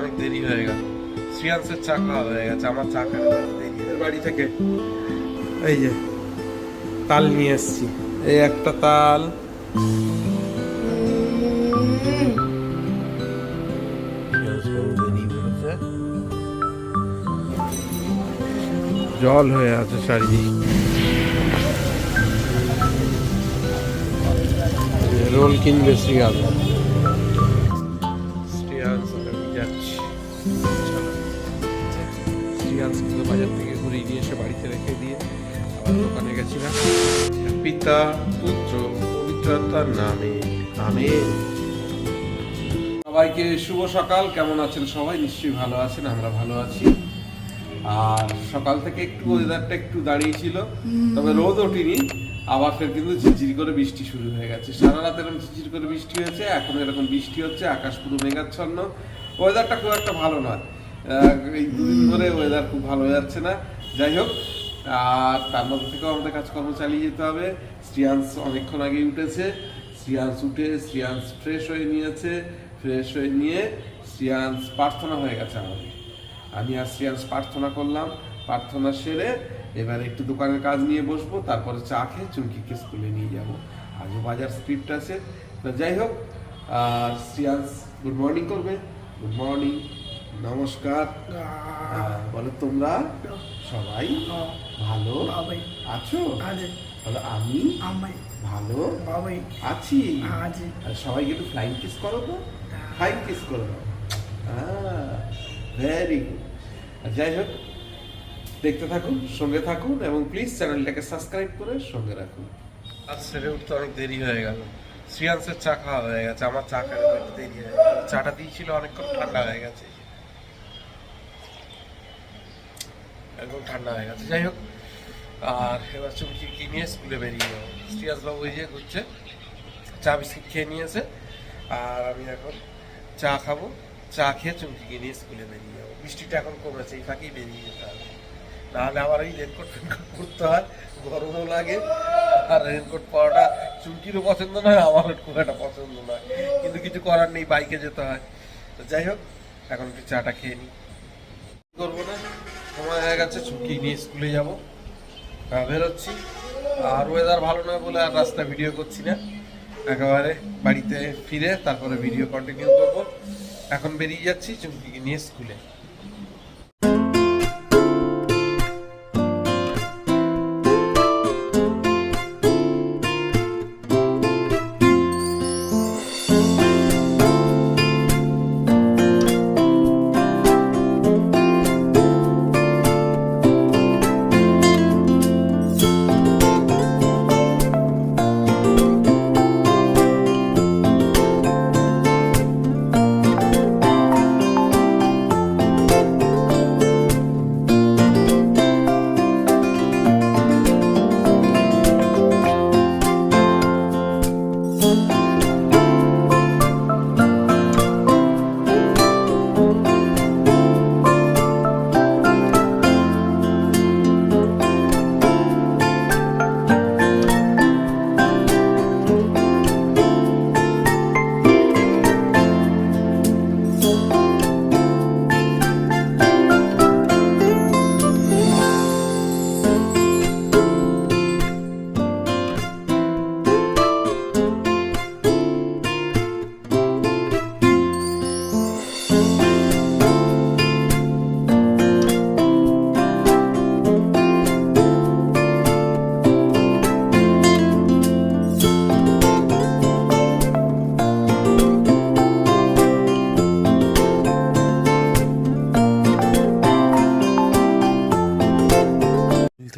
অনেক দেরি হয়ে চা হয়ে গেছে, আমার বাড়ি থেকে এই যে, তাল নিয়ে এসছি। এই একটা তাল। জল হয়ে আছে চারিদিক। রোল কিনবে শ্রিয়াংস পিতা পুত্র পবিত্রতার নামে। আমেন। সবাইকে শুভ সকাল। কেমন আছেন সবাই? নিশ্চয়ই ভালো আছেন আমরা ভালো আছি। আর সকাল থেকে একটু ওয়েদারটা একটু দাঁড়িয়েছিল তবে রোদ ওঠেনি। আবার ফের কিন্তু ঝিরঝির করে বৃষ্টি শুরু হয়ে গেছে। সারা রাত এরকম ঝিরঝির করে বৃষ্টি হয়েছে এখন এরকম বৃষ্টি হচ্ছে আকাশ পুরো মেঘাচ্ছন্ন। ওয়েদারটা খুব একটা ভালো নয়। আহ, এই দুদিন ধরে ওয়েদার খুব ভালো যাচ্ছে না। যাই হোক আর তার মধ্যে থেকেও আমাদের কাজকর্ম চালিয়ে যেতে হবে। শ্রিয়াংস অনেকক্ষণ আগেই উঠেছে। শ্রিয়াংস উঠে শ্রিয়াংস ফ্রেশ হয়ে নিয়েছে। ফ্রেশ হয়ে নিয়ে শ্রিয়াংস প্রার্থনা হয়ে গেছে আমাদের। আমি আর শ্রিয়াংস প্রার্থনা করলাম। প্রার্থনা সেরে এবার একটু দোকানের কাজ নিয়ে বসবো তারপরে চা খেয়ে চুমকিকে স্কুলে নিয়ে যাব। আজও বাজার স্ক্রিপ্ট আছে। তো যাই হোক আর শ্রিয়াংস গুড মর্নিং করবে। গুড মর্নিং নমস্কার। বলো তোমরা সবাই। ভালো? বাবাই। আছো? আজে। বলো আমি আমাই ভালো বাবাই। আছি। আজে। আর সবাইকে একটু ফ্লাইং কিস করো তো। ফ্লাইং কিস করো ভেরি গুড যাই হোক দেখতে থাকুন সঙ্গে থাকুন এবং প্লিজ চ্যানেলটাকে সাবস্ক্রাইব করে সঙ্গে রাখুন। আজ সেরে উঠতে অনেক দেরি হয়ে গেল। শ্রিয়াংসের চা খাওয়া হয়ে গেছে। আমার চা খাওয়া একটু দেরি হয়ে গেল চাটা দিয়েছিল অনেকক্ষণ ঠান্ডা হয়ে গেছে। একদম ঠান্ডা হয়ে গেছে। যাই হোক আর এবার চুমকি কি নিয়ে স্কুলে বেরিয়ে যাব শ্রিয়াস বাবু এই যে ঘুরছে, চা বিস্কিট খেয়ে নিয়েছে, আর আমি এখন চা খাব, চা খেয়ে চুমকিকে নিয়ে স্কুলে বেরিয়ে যাব। বৃষ্টিটা এখন কমেছে, এই ফাঁকেই বেরিয়ে যেতে হবে। নাহলে আবার ওই রেনকোট ফেনকোট পরতে হয়, গরমও লাগে, আর রেনকোট পরাটা চুমকিরও পছন্দ নয়, আমারও খুব একটা পছন্দ নয়। কিন্তু কিছু করার নেই বাইকে যেতে হয়। তো যাই হোক, এখন একটু চাটা খেয়ে নিই করব না, সময় হয়ে গেছে, চুমকি নিয়ে স্কুলে যাব। বেরোচ্ছি। আর ওয়েদার ভালো নয় বলে আর রাস্তা ভিডিও করছি না। একেবারে বাড়িতে ফিরে তারপরে ভিডিও কন্টিনিউ করব। এখন বেরিয়ে যাচ্ছি চুমকিকে নিয়ে স্কুলে।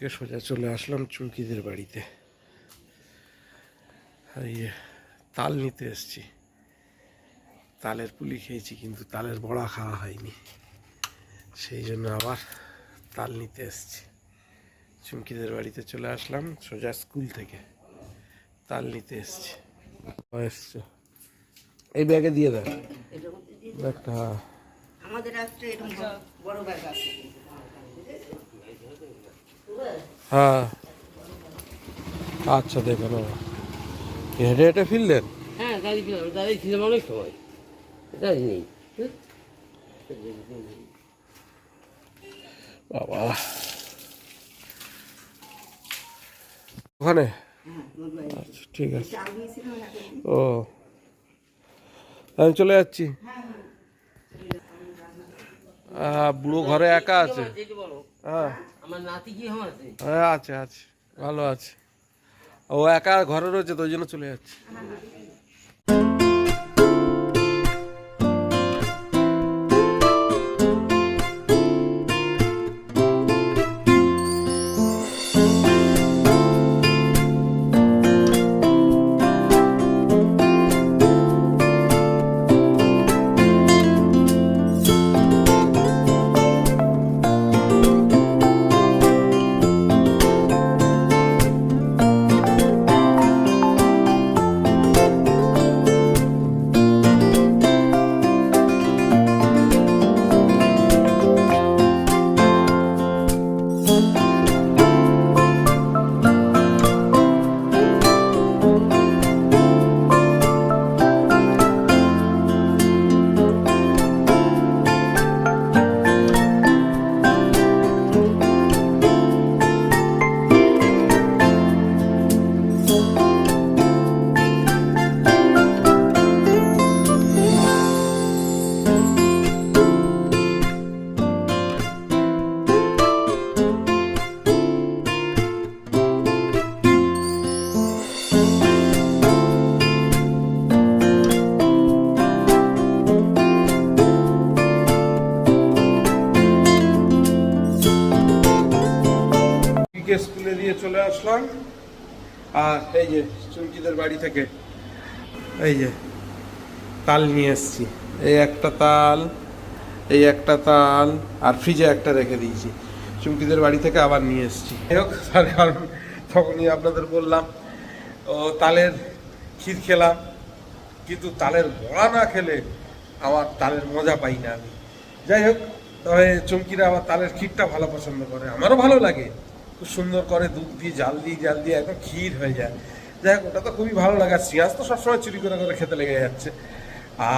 থেকে সোজা চলে আসলাম চুমকিদের বাড়িতে। ইয়ে তাল নিতে এসছি। তালের পুলি খেয়েছি কিন্তু তালের বড়া খাওয়া হয়নি। সেই জন্য আবার তাল নিতে এসছি। চুমকিদের বাড়িতে চলে আসলাম সোজা স্কুল থেকে তাল নিতে এসছি। এসছে। এই ব্যাগে দিয়ে দেন। ব্যাগটা হ্যাঁ। আমাদের একটা বড় ব্যাগ আছে। হ্যাঁ। আচ্ছা দেখুন হেঁটে হেঁটে ফিরলেন? হ্যাঁ দাঁড়িয়ে ছিলাম ছিলাম অনেক সময়। দাঁড়িয়ে নেই। বাবা। ওখানে? আচ্ছা ঠিক আছে। ও। আমি চলে যাচ্ছি। বুড়ো ঘরে একা আছে? হ্যাঁ। আমার নাতি কি আমার আছে হ্যাঁ আছে আছে। ভালো আছে। ও একা ঘরে রয়েছে তো ওই জন্য চলে যাচ্ছে। আসলাম। আর এই যে চুমকিদের বাড়ি থেকে এই যে তাল নিয়ে এসছি। এই একটা তাল, এই একটা তাল, আর ফ্রিজে একটা রেখে দিয়েছি। চুমকিদের বাড়ি থেকে আবার নিয়ে এসছি। হোক তার কারণ তখনই আপনাদের বললাম, ও তালের ক্ষীর খেলাম, কিন্তু তালের বড়া না খেলে আমার তালের মজা পাই না আমি। যাই হোক, তবে চুমকিরা আবার তালের ক্ষীরটা ভালো পছন্দ করে, আমারও ভালো লাগে। খুব সুন্দর করে দুধ দিয়ে, জাল দিয়ে জাল দিয়ে একদম ক্ষীর হয়ে যায়। যাই হোক, ওটা তো খুবই ভালো লাগে। আর সিঁয়াজ তো সবসময় চুরি করে করে খেতে লেগে যাচ্ছে।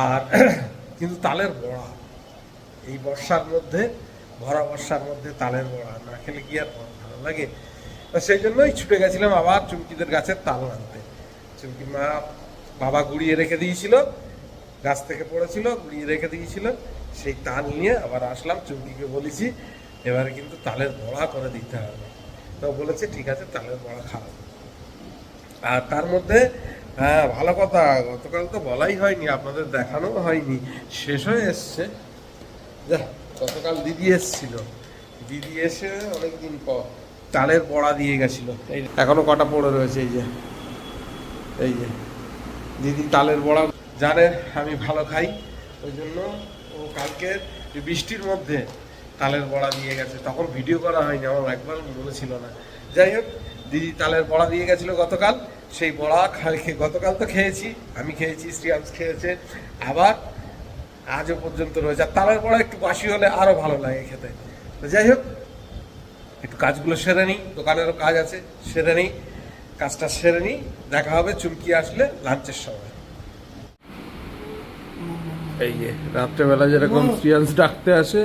আর কিন্তু তালের বড়া, এই বর্ষার মধ্যে, ভরা বর্ষার মধ্যে তালের বড়া না খেলে কি আর ভালো লাগে? সেই জন্যই ছুটে গেছিলাম আবার চুমকিদের গাছের তাল আনতে। চুমকি মা বাবা গুড়িয়ে রেখে দিয়েছিল, গাছ থেকে পড়েছিল, গুড়িয়ে রেখে দিয়েছিল। সেই তাল নিয়ে আবার আসলাম, চুমকিকে বলেছি, এবারে কিন্তু তালের বড়া করে দিতে হবে। তো বলেছে, ঠিক আছে তালের বড়া খাওয়াবো আর তার মধ্যে হ্যাঁ ভালো কথা, গতকাল তো বলাই হয়নি, আপনাদের দেখানো হয়নি, শেষ হয়ে এসছে। যা গতকাল দিদি এসছিল। দিদি এসে অনেকদিন পর তালের বড়া দিয়ে গেছিল। এখনও কটা পড়ে রয়েছে, এই যে এই যে, দিদি তালের বড়া জানে, আমি ভালো খাই, ওই জন্য ও কালকে বৃষ্টির মধ্যে তালের বড়া দিয়ে গেছে। তখন ভিডিও করা হয়নি আমার একবার মনে ছিল না। যাই হোক দিদি তালের বড়া দিয়ে গেছিল গতকাল। সেই বড়া কালকে গতকাল তো খেয়েছি আমি খেয়েছি শ্রিয়াংশ খেয়েছে। আবার আজও পর্যন্ত রয়েছে। আর তালের বড়া একটু বাসি হলে আরও ভালো লাগে খেতে। তো যাই হোক একটু কাজগুলো সেরে নিই দোকানেরও কাজ আছে সেরে নিই কাজটা সেরে নিই। দেখা হবে চুমকি আসলে লাঞ্চের সময়। এই যে রাত্রেবেলা যেরকম শ্রিয়াংশ ডাকতে আসে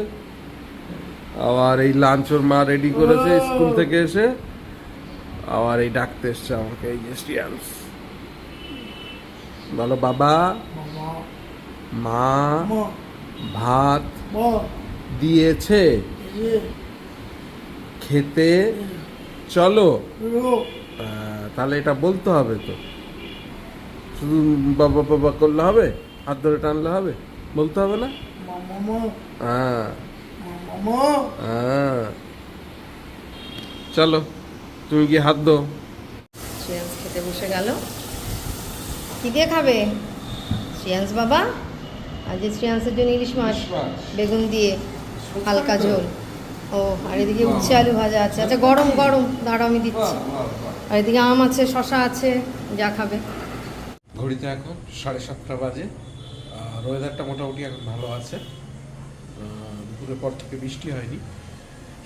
আবার এই লাঞ্চ ওর মা রেডি করেছে স্কুল থেকে এসে। আবার এই ডাকতে এসছে আমাকে এই বলো বাবা মা ভাত দিয়েছে। খেতে চলো। তাহলে এটা বলতে হবে তো। শুধু বাবা বাবা করলে হবে? হাত ধরে টানলে হবে? বলতে হবে না? হ্যাঁ। চলো তুমি কি হাত দো শ্রেয়াংস খেতে বসে গেল। কি দিয়ে খাবে? শ্রেয়াংস বাবা? আজ শ্রেয়াংসের জন্য ইলিশ মাছ বেগুন দিয়ে হালকা ঝোল। ও আর এদিকে উচ্ছে আলু ভাজা আছে। আচ্ছা গরম গরম। দাঁড়াও আমি দিচ্ছি। আর এদিকে আম আছে শশা আছে যা খাবে। ঘড়িতে এখন সাড়ে সাতটা বাজে। আর ওয়েদারটা মোটামুটি এখন ভালো আছে। দুপুরের পর থেকে বৃষ্টি হয়নি।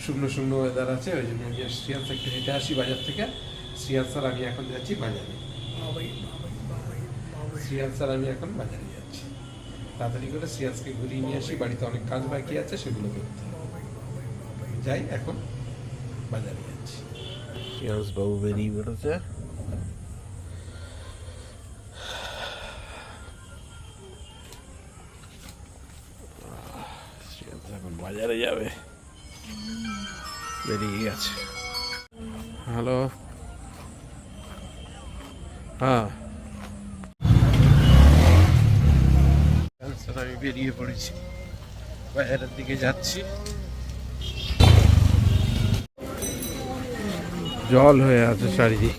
শুকনো শুকনো ওয়েদার আছে, ওই জন্য গিয়ে শ্রিয়ান্স একটু হেঁটে আসি বাজার থেকে। শ্রিয়ান্স আর আমি এখন যাচ্ছি বাজারে। শ্রিয়ান্স আর আমি এখন বাজারে যাচ্ছি। তাড়াতাড়ি করে সিয়াজকে ঘুরিয়ে নিয়ে আসি, বাড়িতে অনেক কাজ বাকি আছে, সেগুলো করতে। যাই, এখন বাজারে যাচ্ছি। সিয়াজ বাবু বেরিয়ে বেরোচ্ছে হ্যাঁ। আমি বেরিয়ে পড়েছি বাজারের দিকে যাচ্ছি জল হয়ে আছে চারিদিক।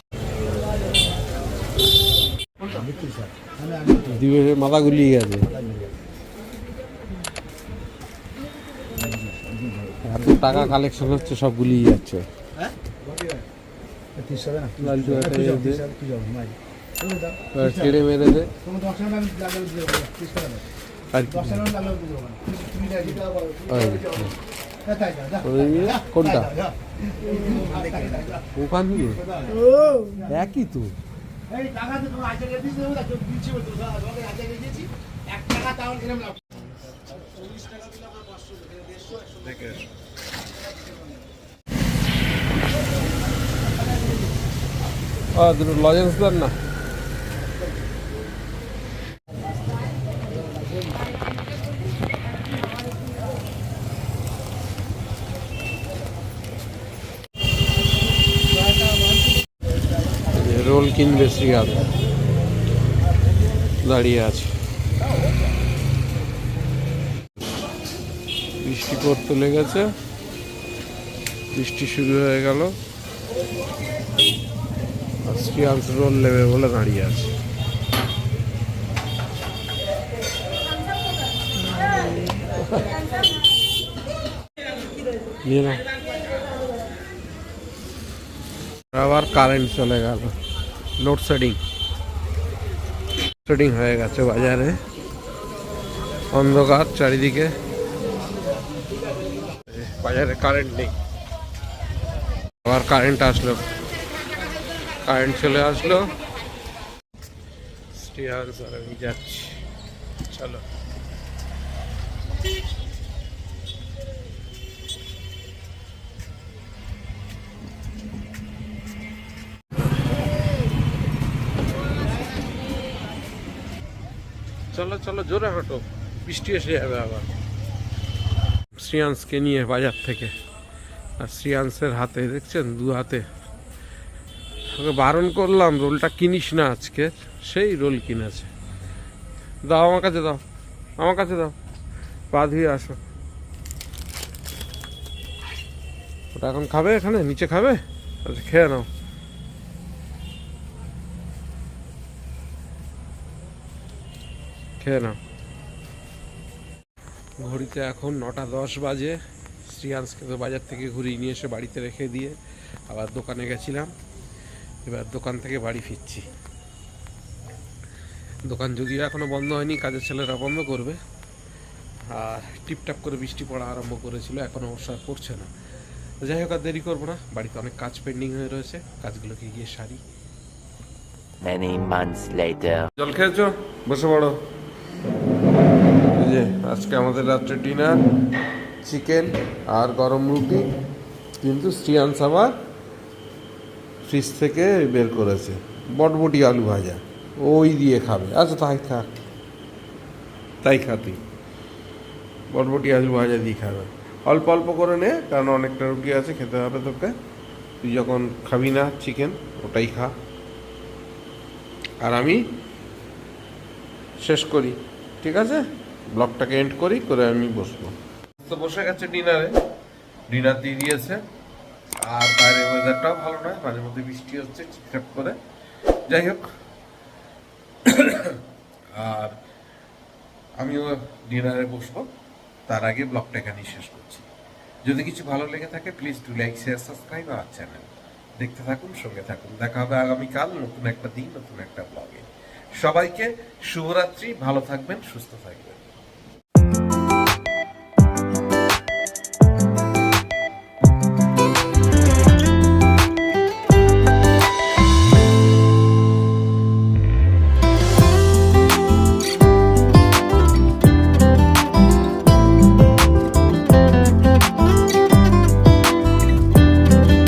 দিবসের মাথা গুলিয়ে গেছে। এত টাকা কালেকশন হচ্ছে সব গুলিয়ে যাচ্ছে। দে, ছেড়ে মেরে দে একই তো। ও দুটো লজেন্স দেন না। শ্রীয়াদ দাঁড়িয়ে আছে। বৃষ্টি পড়তে লেগেছে। বৃষ্টি শুরু হয়ে গেল। রোল নেবে বলে দাঁড়িয়ে আছে। আবার কারেন্ট চলে গেল। লোডশেডিং লোডশেডিং হয়ে গেছে বাজারে। অন্ধকার চারিদিকে। বাজারে কারেন্ট নেই। আবার কারেন্ট আসলো। কারেন্ট চলে আসলো। যাচ্ছি। চলো। চলো চলো, জোরে হাঁটো। বৃষ্টি এসে যাবে আবার। শ্রিয়াংশকে নিয়ে বাজার থেকে। আর শ্রিয়াংশের হাতে, দেখছেন, দু হাতে। ওকে বারণ করলাম, রোলটা কিনিস না আজকে। সেই রোল কিনেছে। দাও আমার কাছে, দাও। আমার কাছে দাও। পা ধুয়ে আসো। ওটা এখন খাবে এখানে? নিচে খাবে? আচ্ছা খেয়ে নাও। খেয়ে নাও। ঘড়িতে এখন নটা দশ বাজে। শ্রিয়াংশকে তো বাজার থেকে ঘুরিয়ে নিয়ে এসে বাড়িতে রেখে দিয়ে আবার দোকানে গেছিলাম। এবার দোকান থেকে বাড়ি ফিরছি। দোকান যদিও এখনও বন্ধ হয়নি কাজের ছেলেরা বন্ধ করবে। আর টিপটাপ করে বৃষ্টি পড়া আরম্ভ করেছিল এখন অবশ্য আর পড়ছে না। যাই হোক আর দেরি করব না। বাড়িতে অনেক কাজ পেন্ডিং হয়ে রয়েছে কাজগুলোকে গিয়ে সারি. জল খেয়েছো? বসে পড়ো। যে আজকে আমাদের রাত্রে ডিনার চিকেন আর গরম রুটি, কিন্তু শ্রিয়াংশ আবার ফ্রিজ থেকে বের করেছে, বটবটি আলু ভাজা, ওই দিয়ে খাবে। আচ্ছা তাই থাক। তাই খাতি। বটবটি আলু ভাজা দিয়ে খাবে। অল্প অল্প করে নে, কারণ অনেকটা রুটি আছে, খেতে হবে তোকে। তুই যখন খাবি না চিকেন ওটাই খা। আর আমি শেষ করি, ঠিক আছে? ব্লগটাকে এন্ড করি, করে আমি বসবো। তো বসে গেছে ডিনারে। ডিনার দিয়ে দিয়েছে। আর বাইরের ওয়েদারটাও ভালো নয়, মাঝে মধ্যে বৃষ্টি হচ্ছে চিপচাপ করে। যাই হোক। আর আমিও ডিনারে বসবো। তার আগে ব্লগটা এখানেই শেষ করছি। যদি কিছু ভালো লেগে থাকে please to like share subscribe আমার চ্যানেল দেখতে থাকুন, সঙ্গে থাকুন। দেখা হবে আগামীকাল নতুন একটা দিন, নতুন একটা ব্লগে সবাইকে শুভরাত্রি, ভালো থাকবেন, সুস্থ থাকবেন।